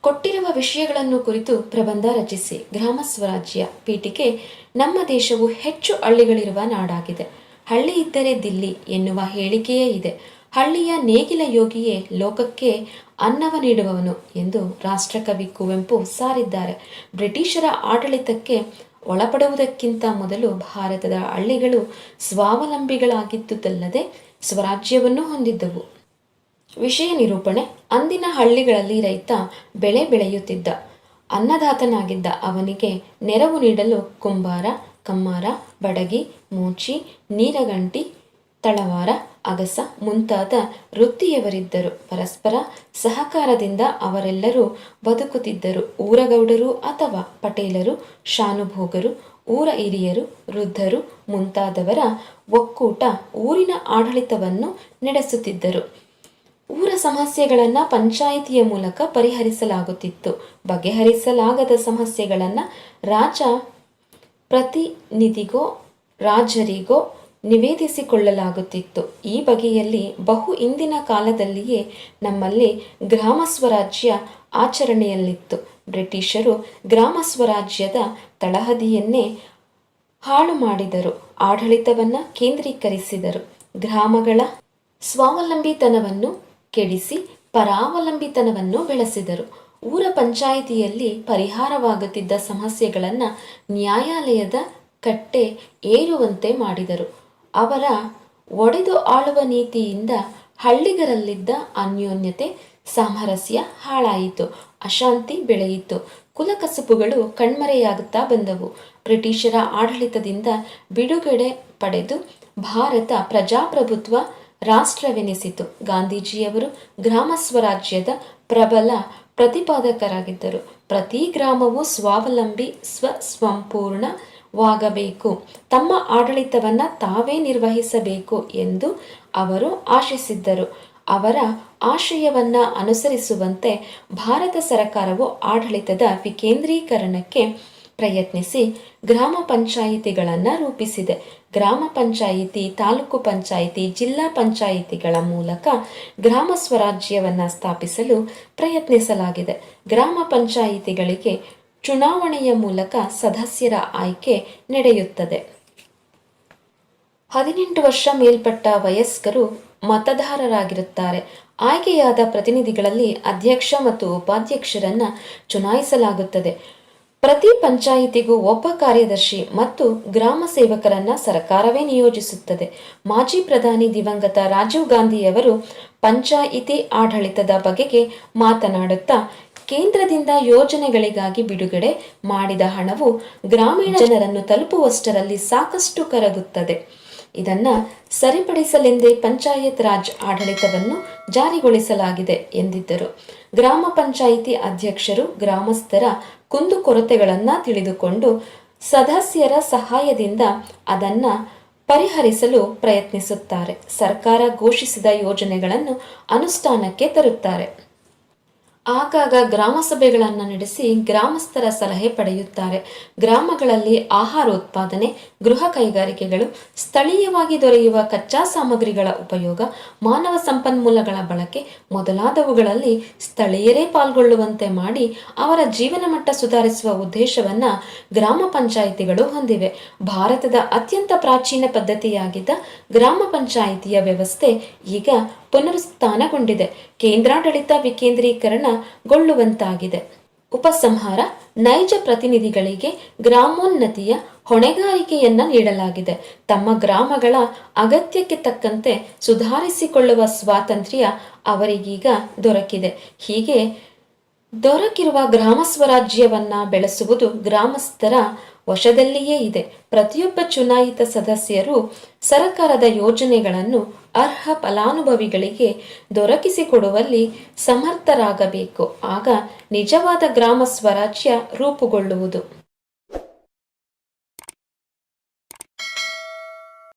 ಕೊಟ್ಟಿರುವ ವಿಷಯಗಳನ್ನು ಕುರಿತು ಪ್ರಬಂಧ ರಚಿಸಿ ಗ್ರಾಮ ಸ್ವರಾಜ್ಯ ಪೀಠಿಕೆ, ನಮ್ಮ ದೇಶವು ಹೆಚ್ಚು ಹಳ್ಳಿಗಳಿರುವ ನಾಡಾಗಿದೆ. ಹಳ್ಳಿ ಇದ್ದರೆ ದಿಲ್ಲಿ ಎನ್ನುವ ಹೇಳಿಕೆಯೇ ಇದೆ. ಹಳ್ಳಿಯ ನೇಗಿಲ ಯೋಗಿಯೇ ಲೋಕಕ್ಕೆ ಅನ್ನವ ನೀಡುವವನು ಎಂದು ರಾಷ್ಟ್ರಕವಿ ಕುವೆಂಪು ಸಾರಿದ್ದಾರೆ. ಬ್ರಿಟಿಷರ ಆಡಳಿತಕ್ಕೆ ಒಳಪಡುವುದಕ್ಕಿಂತ ಮೊದಲು ಭಾರತದ ಹಳ್ಳಿಗಳು ಸ್ವಾವಲಂಬಿಗಳಾಗಿದ್ದುದಲ್ಲದೆ ಸ್ವರಾಜ್ಯವನ್ನು ಹೊಂದಿದ್ದವು. ವಿಷಯ ನಿರೂಪಣೆ. ಅಂದಿನ ಹಳ್ಳಿಗಳಲ್ಲಿ ರೈತ ಬೆಳೆ ಬೆಳೆಯುತ್ತಿದ್ದ. ಅನ್ನದಾತನಾಗಿದ್ದ ಅವನಿಗೆ ನೆರವು ನೀಡಲು ಕುಂಬಾರ, ಕಮ್ಮಾರ, ಬಡಗಿ, ಮೂಚಿ, ನೀರಗಂಟಿ, ತಳವಾರ, ಅಗಸ ಮುಂತಾದ ವೃತ್ತಿಯವರಿದ್ದರು. ಪರಸ್ಪರ ಸಹಕಾರದಿಂದ ಅವರೆಲ್ಲರೂ ಬದುಕುತ್ತಿದ್ದರು. ಊರಗೌಡರು ಅಥವಾ ಪಟೇಲರು, ಶಾನುಭೋಗರು, ಊರ ಹಿರಿಯರು, ವೃದ್ಧರು ಮುಂತಾದವರ ಒಕ್ಕೂಟ ಊರಿನ ಆಡಳಿತವನ್ನು ನಡೆಸುತ್ತಿದ್ದರು. ಊರ ಸಮಸ್ಯೆಗಳನ್ನು ಪಂಚಾಯಿತಿಯ ಮೂಲಕ ಪರಿಹರಿಸಲಾಗುತ್ತಿತ್ತು. ಬಗೆಹರಿಸಲಾಗದ ಸಮಸ್ಯೆಗಳನ್ನು ರಾಜ ಪ್ರತಿನಿಧಿಗೋ, ರಾಜರಿಗೋ ನಿವೇದಿಸಿಕೊಳ್ಳಲಾಗುತ್ತಿತ್ತು. ಈ ಬಗೆಯಲ್ಲಿ ಬಹು ಇಂದಿನ ಕಾಲದಲ್ಲಿಯೇ ನಮ್ಮಲ್ಲಿ ಗ್ರಾಮ ಸ್ವರಾಜ್ಯ ಆಚರಣೆಯಲ್ಲಿತ್ತು. ಬ್ರಿಟಿಷರು ಗ್ರಾಮ ಸ್ವರಾಜ್ಯದ ತಳಹದಿಯನ್ನೇ ಹಾಳು ಮಾಡಿದರು, ಆಡಳಿತವನ್ನು ಕೇಂದ್ರೀಕರಿಸಿದರು. ಗ್ರಾಮಗಳ ಸ್ವಾವಲಂಬಿತನವನ್ನು ಕೆಡಿಸಿ ಪರಾವಲಂಬಿತನವನ್ನು ಬೆಳೆಸಿದರು. ಊರ ಪಂಚಾಯಿತಿಯಲ್ಲಿ ಪರಿಹಾರವಾಗುತ್ತಿದ್ದ ಸಮಸ್ಯೆಗಳನ್ನು ನ್ಯಾಯಾಲಯದ ಕಟ್ಟೆ ಏರುವಂತೆ ಮಾಡಿದರು. ಅವರ ಒಡೆದು ಆಳುವ ನೀತಿಯಿಂದ ಹಳ್ಳಿಗರಲ್ಲಿದ್ದ ಅನ್ಯೋನ್ಯತೆ ಸಾಮರಸ್ಯ ಹಾಳಾಯಿತು. ಅಶಾಂತಿ ಬೆಳೆಯಿತು. ಕುಲಕಸುಬುಗಳು ಕಣ್ಮರೆಯಾಗುತ್ತಾ ಬಂದವು. ಬ್ರಿಟಿಷರ ಆಡಳಿತದಿಂದ ಬಿಡುಗಡೆ ಪಡೆದು ಭಾರತ ಪ್ರಜಾಪ್ರಭುತ್ವ ರಾಷ್ಟ್ರವೆನಿಸಿತು. ಗಾಂಧೀಜಿಯವರು ಗ್ರಾಮ ಸ್ವರಾಜ್ಯದ ಪ್ರಬಲ ಪ್ರತಿಪಾದಕರಾಗಿದ್ದರು. ಪ್ರತಿ ಗ್ರಾಮವು ಸ್ವಾವಲಂಬಿ ಸ್ವ ಸಂಪೂರ್ಣವಾಗಬೇಕು ತಮ್ಮ ಆಡಳಿತವನ್ನು ತಾವೇ ನಿರ್ವಹಿಸಬೇಕು ಎಂದು ಅವರು ಆಶಿಸಿದ್ದರು. ಅವರ ಆಶಯವನ್ನ ಅನುಸರಿಸುವಂತೆ ಭಾರತ ಸರ್ಕಾರವು ಆಡಳಿತದ ವಿಕೇಂದ್ರೀಕರಣಕ್ಕೆ ಪ್ರಯತ್ನಿಸಿ ಗ್ರಾಮ ಪಂಚಾಯಿತಿಗಳನ್ನು ರೂಪಿಸಿದೆ. ಗ್ರಾಮ ಪಂಚಾಯಿತಿ, ತಾಲೂಕು ಪಂಚಾಯಿತಿ, ಜಿಲ್ಲಾ ಪಂಚಾಯಿತಿಗಳ ಮೂಲಕ ಗ್ರಾಮ ಸ್ವರಾಜ್ಯವನ್ನು ಸ್ಥಾಪಿಸಲು ಪ್ರಯತ್ನಿಸಲಾಗಿದೆ. ಗ್ರಾಮ ಪಂಚಾಯಿತಿಗಳಿಗೆ ಚುನಾವಣೆಯ ಮೂಲಕ ಸದಸ್ಯರ ಆಯ್ಕೆ ನಡೆಯುತ್ತದೆ. ಹದಿನೆಂಟು ವರ್ಷ ಮೇಲ್ಪಟ್ಟ ವಯಸ್ಕರು ಮತದಾರರಾಗಿರುತ್ತಾರೆ. ಆಯ್ಕೆಯಾದ ಪ್ರತಿನಿಧಿಗಳಲ್ಲಿ ಅಧ್ಯಕ್ಷ ಮತ್ತು ಉಪಾಧ್ಯಕ್ಷರನ್ನ ಚುನಾಯಿಸಲಾಗುತ್ತದೆ. ಪ್ರತಿ ಪಂಚಾಯಿತಿಗೂ ಒಬ್ಬ ಕಾರ್ಯದರ್ಶಿ ಮತ್ತು ಗ್ರಾಮ ಸೇವಕರನ್ನ ಸರ್ಕಾರವೇ ನಿಯೋಜಿಸುತ್ತದೆ. ಮಾಜಿ ಪ್ರಧಾನಿ ದಿವಂಗತ ರಾಜೀವ್ ಗಾಂಧಿಯವರು ಪಂಚಾಯಿತಿ ಆಡಳಿತದ ಬಗೆಗೆ ಮಾತನಾಡುತ್ತಾ, ಕೇಂದ್ರದಿಂದ ಯೋಜನೆಗಳಿಗಾಗಿ ಬಿಡುಗಡೆ ಮಾಡಿದ ಹಣವು ಗ್ರಾಮೀಣ ಜನರನ್ನು ತಲುಪುವಷ್ಟರಲ್ಲಿ ಸಾಕಷ್ಟು ಕರಗುತ್ತದೆ. ಇದನ್ನ ಸರಿಪಡಿಸಲೆಂದೇ ಪಂಚಾಯತ್ ರಾಜ್ ಆಡಳಿತವನ್ನು ಜಾರಿಗೊಳಿಸಲಾಗಿದೆ ಎಂದಿದ್ದರು. ಗ್ರಾಮ ಪಂಚಾಯಿತಿ ಅಧ್ಯಕ್ಷರು, ಗ್ರಾಮಸ್ಥರ ಕುಂದುಕೊರತೆಗಳನ್ನು ತಿಳಿದುಕೊಂಡು ಸದಸ್ಯರ ಸಹಾಯದಿಂದ ಅದನ್ನು ಪರಿಹರಿಸಲು ಪ್ರಯತ್ನಿಸುತ್ತಾರೆ. ಸರ್ಕಾರ ಘೋಷಿಸಿದ ಯೋಜನೆಗಳನ್ನು ಅನುಷ್ಠಾನಕ್ಕೆ ತರುತ್ತಾರೆ. ಆಗಾಗ ಗ್ರಾಮ ಸಭೆಗಳನ್ನು ನಡೆಸಿ ಗ್ರಾಮಸ್ಥರ ಸಲಹೆ ಪಡೆಯುತ್ತಾರೆ. ಗ್ರಾಮಗಳಲ್ಲಿ ಆಹಾರ ಉತ್ಪಾದನೆ, ಗೃಹ ಕೈಗಾರಿಕೆಗಳು, ಸ್ಥಳೀಯವಾಗಿ ದೊರೆಯುವ ಕಚ್ಚಾ ಸಾಮಗ್ರಿಗಳ ಉಪಯೋಗ, ಮಾನವ ಸಂಪನ್ಮೂಲಗಳ ಬಳಕೆ ಮೊದಲಾದವುಗಳಲ್ಲಿ ಸ್ಥಳೀಯರೇ ಪಾಲ್ಗೊಳ್ಳುವಂತೆ ಮಾಡಿ ಅವರ ಜೀವನ ಮಟ್ಟ ಸುಧಾರಿಸುವ ಉದ್ದೇಶವನ್ನ ಗ್ರಾಮ ಪಂಚಾಯಿತಿಗಳು ಹೊಂದಿವೆ. ಭಾರತದ ಅತ್ಯಂತ ಪ್ರಾಚೀನ ಪದ್ಧತಿಯಾಗಿದ್ದ ಗ್ರಾಮ ಪಂಚಾಯಿತಿಯ ವ್ಯವಸ್ಥೆ ಈಗ ಪುನರುತ್ಥಾನಗೊಂಡಿದೆ. ಕೇಂದ್ರಾಡಳಿತ ವಿಕೇಂದ್ರೀಕರಣಗೊಳ್ಳುವಂತಾಗಿದೆ ಉಪಸಂಹಾರ ನೈಜ ಪ್ರತಿನಿಧಿಗಳಿಗೆ ಗ್ರಾಮೋನ್ನತಿಯ ಹೊಣೆಗಾರಿಕೆಯನ್ನ ನೀಡಲಾಗಿದೆ. ತಮ್ಮ ಗ್ರಾಮಗಳ ಅಗತ್ಯಕ್ಕೆ ತಕ್ಕಂತೆ ಸುಧಾರಿಸಿಕೊಳ್ಳುವ ಸ್ವಾತಂತ್ರ್ಯ ಅವರಿಗೀಗ ದೊರಕಿದೆ. ಹೀಗೆ ದೊರಕಿರುವ ಗ್ರಾಮ ಸ್ವರಾಜ್ಯವನ್ನ ಬೆಳೆಸುವುದು ಗ್ರಾಮಸ್ಥರ ವಶದಲ್ಲಿಯೇ ಇದೆ. ಪ್ರತಿಯೊಬ್ಬ ಚುನಾಯಿತ ಸದಸ್ಯರು ಸರ್ಕಾರದ ಯೋಜನೆಗಳನ್ನು ಅರ್ಹ ಫಲಾನುಭವಿಗಳಿಗೆ ದೊರಕಿಸಿಕೊಡುವಲ್ಲಿ ಸಮರ್ಥರಾಗಬೇಕು. ಆಗ ನಿಜವಾದ ಗ್ರಾಮ ಸ್ವರಾಜ್ಯ ರೂಪುಗೊಳ್ಳುವುದು.